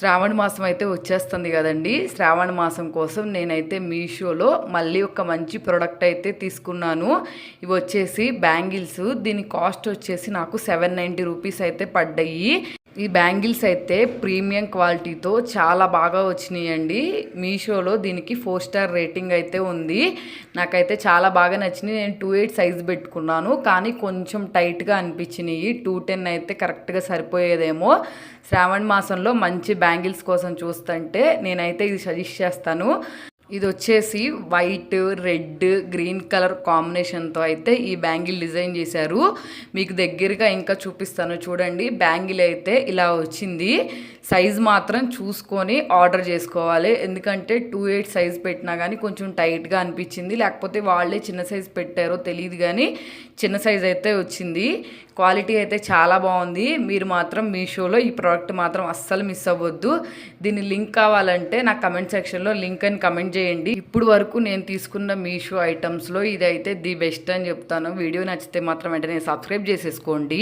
శ్రావణ మాసం అయితే వచ్చేస్తుంది కదండి. శ్రావణ మాసం కోసం నేనైతే మీషోలో మళ్ళీ ఒక మంచి ప్రోడక్ట్ అయితే తీసుకున్నాను. ఇవి వచ్చేసి బ్యాంగిల్స్. దీని కాస్ట్ వచ్చేసి నాకు సెవెన్ నైంటీ రూపీస్ అయితే పడ్డాయి. ఈ బ్యాంగిల్స్ అయితే ప్రీమియం క్వాలిటీతో చాలా బాగా వచ్చినాయండి. మీషోలో దీనికి ఫోర్ స్టార్ రేటింగ్ అయితే ఉంది. నాకైతే చాలా బాగా నచ్చినాయి. నేను టూ ఎయిట్ సైజ్ పెట్టుకున్నాను. కానీ కొంచెం టైట్గా అనిపించినాయి. టూ టెన్ అయితే కరెక్ట్గా సరిపోయేదేమో. శ్రావణ మాసంలో మంచి బ్యాంగిల్స్ కోసం చూస్తుంటే నేనైతే ఇది సజెస్ట్ చేస్తాను. ఇది వచ్చేసి వైట్ రెడ్ గ్రీన్ కలర్ కాంబినేషన్తో అయితే ఈ బ్యాంగిల్ డిజైన్ చేశారు. మీకు దగ్గరగా ఇంకా చూపిస్తాను. చూడండి బ్యాంగిల్ అయితే ఇలా వచ్చింది. సైజ్ మాత్రం చూసుకొని ఆర్డర్ చేసుకోవాలి. ఎందుకంటే టూ ఎయిట్ సైజ్ పెట్టినా కానీ కొంచెం టైట్గా అనిపించింది. లేకపోతే వాళ్ళే చిన్న సైజ్ పెట్టారో తెలియదు కానీ చిన్న సైజ్ అయితే వచ్చింది. క్వాలిటీ అయితే చాలా బాగుంది. మీరు మాత్రం మీషోలో ఈ ప్రోడక్ట్ మాత్రం అస్సలు మిస్ అవ్వద్దు. దీని లింక్ కావాలంటే నా కమెంట్ సెక్షన్లో లింక్ అని కమెంట్ చేయండి. ఇప్పుడు వరకు నేను తీసుకున్న మీషో ఐటమ్స్లో ఇదైతే ది బెస్ట్ అని చెప్తాను. వీడియో నచ్చితే మాత్రం వెంటనే సబ్స్క్రైబ్ చేసేసుకోండి.